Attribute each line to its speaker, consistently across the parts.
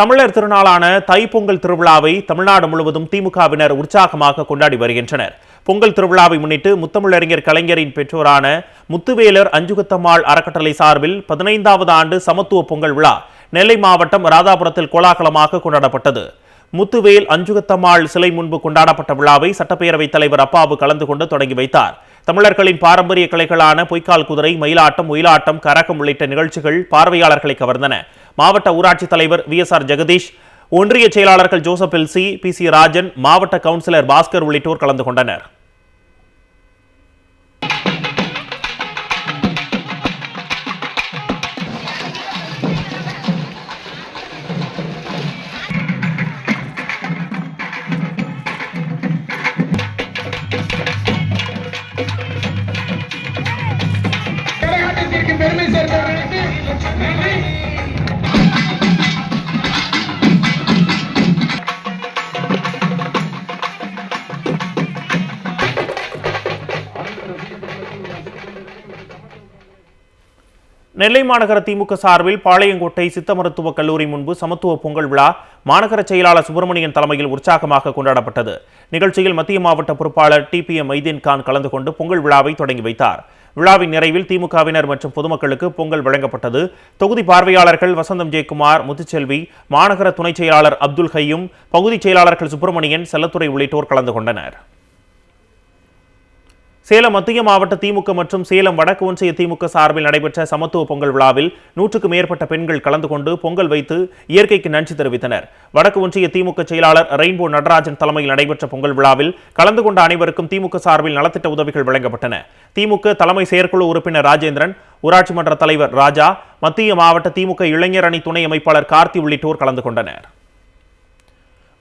Speaker 1: தமிழர் திருநாளான தைப்பொங்கல் திருவிழாவை தமிழ்நாடு முழுவதும் திமுகவினர் உற்சாகமாக கொண்டாடி வருகின்றனர். பொங்கல் திருவிழாவை முன்னிட்டு முத்தமிழறிஞர் கலைஞரின் பெற்றோரான முத்துவேலர் அஞ்சுகத்தம்மாள் அறக்கட்டளை சார்பில் பதினைந்தாவது ஆண்டு சமத்துவ பொங்கல் விழா நெல்லை மாவட்டம் ராதாபுரத்தில் கோலாகலமாக கொண்டாடப்பட்டது. முத்துவேல் அஞ்சுகத்தம்மாள் சிலை முன்பு கொண்டாடப்பட்ட விழாவை சட்டப்பேரவைத் தலைவர் அப்பாவு கலந்து கொண்டு தொடங்கி வைத்தார். தமிழர்களின் பாரம்பரிய கலைகளான பொய்க்கால் குதிரை மயிலாட்டம் ஒயிலாட்டம் கரகம் உள்ளிட்ட நிகழ்ச்சிகள் பார்வையாளர்களை கவர்ந்தன. மாவட்ட ஊராட்சி தலைவர் வி எஸ் ஆர் ஜெகதீஷ் ஒன்றிய செயலாளர்கள் Joseph L C P C Rajan மாவட்ட கவுன்சிலர் பாஸ்கர் உள்ளிட்டோர் கலந்து கொண்டனர். நெல்லை மாநகர திமுக சார்பில் பாளையங்கோட்டை சித்த மருத்துவக் கல்லூரி முன்பு சமத்துவ பொங்கல் விழா மாநகர செயலாளர் சுப்பிரமணியன் தலைமையில் உற்சாகமாக கொண்டாடப்பட்டது. நிகழ்ச்சியில் மத்திய மாவட்ட பொறுப்பாளர் T P M Maideen Khan கலந்து கொண்டு பொங்கல் விழாவை தொடங்கி வைத்தார். விழாவின் நிறைவில் திமுகவினர் மற்றும் பொதுமக்களுக்கு பொங்கல் வழங்கப்பட்டது. தொகுதி பார்வையாளர்கள் வசந்தம் ஜெயக்குமார் முத்துச்செல்வி மாநகர துணைச் செயலாளர் அப்துல் ஹையும் பகுதிச் செயலாளர்கள் சுப்பிரமணியன் செல்லத்துறை உள்ளிட்டோர் கலந்து கொண்டனர். சேலம் மத்திய மாவட்ட திமுக மற்றும் சேலம் வடக்கு ஒன்றிய திமுக சார்பில் நடைபெற்ற சமத்துவ பொங்கல் விழாவில் நூற்றுக்கு மேற்பட்ட பெண்கள் கலந்து கொண்டு பொங்கல் வைத்து இயற்கைக்கு நன்றி தெரிவித்தனர். வடக்கு ஒன்றிய திமுக செயலாளர் ரெயின்போ நடராஜன் தலைமையில் நடைபெற்ற பொங்கல் விழாவில் கலந்து கொண்ட அனைவருக்கும் திமுக சார்பில் நலத்திட்ட உதவிகள் வழங்கப்பட்டன. திமுக தலைமை செயற்குழு உறுப்பினர் ராஜேந்திரன் ஊராட்சி மன்ற தலைவர் ராஜா மத்திய மாவட்ட திமுக இளைஞர் அணி துணை அமைப்பாளர் கார்த்தி உள்ளிட்டோர் கலந்து கொண்டனர்.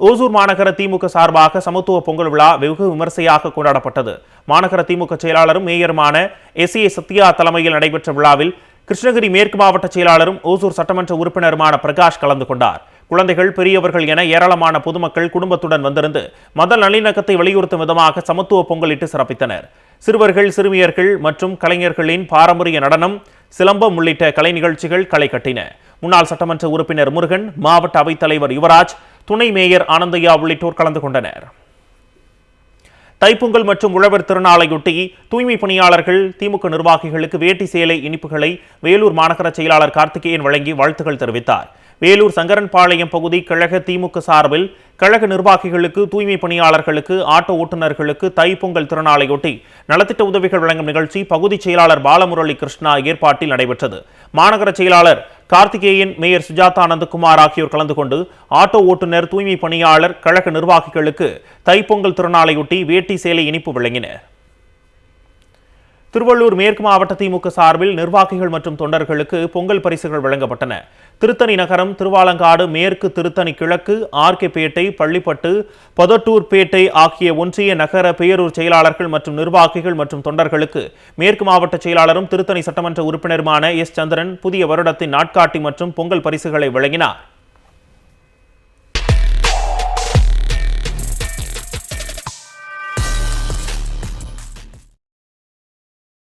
Speaker 1: ஓசூர் மாநகர திமுக சார்பாக சமத்துவ பொங்கல் விழா வெகு விமர்சையாக கொண்டாடப்பட்டது. மாநகர திமுக செயலாளரும் மேயருமான எஸ் ஏ சத்யா தலைமையில் நடைபெற்ற விழாவில் கிருஷ்ணகிரி மேற்கு மாவட்ட செயலாளரும் ஓசூர் சட்டமன்ற உறுப்பினருமான பிரகாஷ் கலந்து கொண்டார். குழந்தைகள் பெரியவர்கள் என ஏராளமான பொதுமக்கள் குடும்பத்துடன் வந்திருந்து மத நல்லிணக்கத்தை வலியுறுத்தும் விதமாக சமத்துவ பொங்கலிட்டு சிறப்பித்தனர். சிறுவர்கள் சிறுமியர்கள் மற்றும் கலைஞர்களின் பாரம்பரிய நடனம் சிலம்பம் உள்ளிட்ட கலை நிகழ்ச்சிகள் களை கட்டின. முன்னாள் சட்டமன்ற உறுப்பினர் முருகன் மாவட்ட அவைத்தலைவர் யுவராஜ் துணை மேயர் ஆனந்தையா உள்ளிட்டோர் கலந்து கொண்டனர். தைப்பொங்கல் மற்றும் உழவர் திருநாளையொட்டி தூய்மை பணியாளர்கள் திமுக நிர்வாகிகளுக்கு வேட்டி சேலை இனிப்புகளை வேலூர் மாநகர செயலாளர் கார்த்திகேயன் வழங்கி வாழ்த்துக்கள் தெரிவித்தார். வேலூர் சங்கரன்பாளையம் பகுதி கழக திமுக சார்பில் கழக நிர்வாகிகளுக்கு தூய்மை பணியாளர்களுக்கு ஆட்டோ ஓட்டுநர்களுக்கு தைப்பொங்கல் திருநாளையொட்டி நலத்திட்ட உதவிகள் வழங்கும் நிகழ்ச்சி பகுதி செயலாளர் பாலமுரளி கிருஷ்ணா ஏற்பாட்டில் நடைபெற்றது. மாநகர செயலாளர் கார்த்திகேயன் மேயர் சுஜாதா அனந்தகுமார் ஆகியோர் கலந்து கொண்டு ஆட்டோ ஓட்டுநர் தூய்மை பணியாளர் கழக நிர்வாகிகளுக்கு தைப்பொங்கல் திருநாளையொட்டி வேட்டி சேலை இனிப்பு வழங்கினர். திருவள்ளூர் மேற்கு மாவட்ட திமுக சார்பில் நிர்வாகிகள் மற்றும் தொண்டர்களுக்கு பொங்கல் பரிசுகள் வழங்கப்பட்டன. திருத்தணி நகரம் திருவாலங்காடு மேற்கு திருத்தணி கிழக்கு ஆர்கேபேட்டை பள்ளிப்பட்டு பொதட்டூர்பேட்டை ஆகிய ஒன்றிய நகர பேரூர் செயலாளர்கள் மற்றும் நிர்வாகிகள் மற்றும் தொண்டர்களுக்கு மேற்கு மாவட்ட செயலாளரும் திருத்தணி சட்டமன்ற உறுப்பினருமான எஸ். சந்திரன் புதிய வருடத்தின் நாட்காட்டி மற்றும் பொங்கல் பரிசுகளை வழங்கினார்.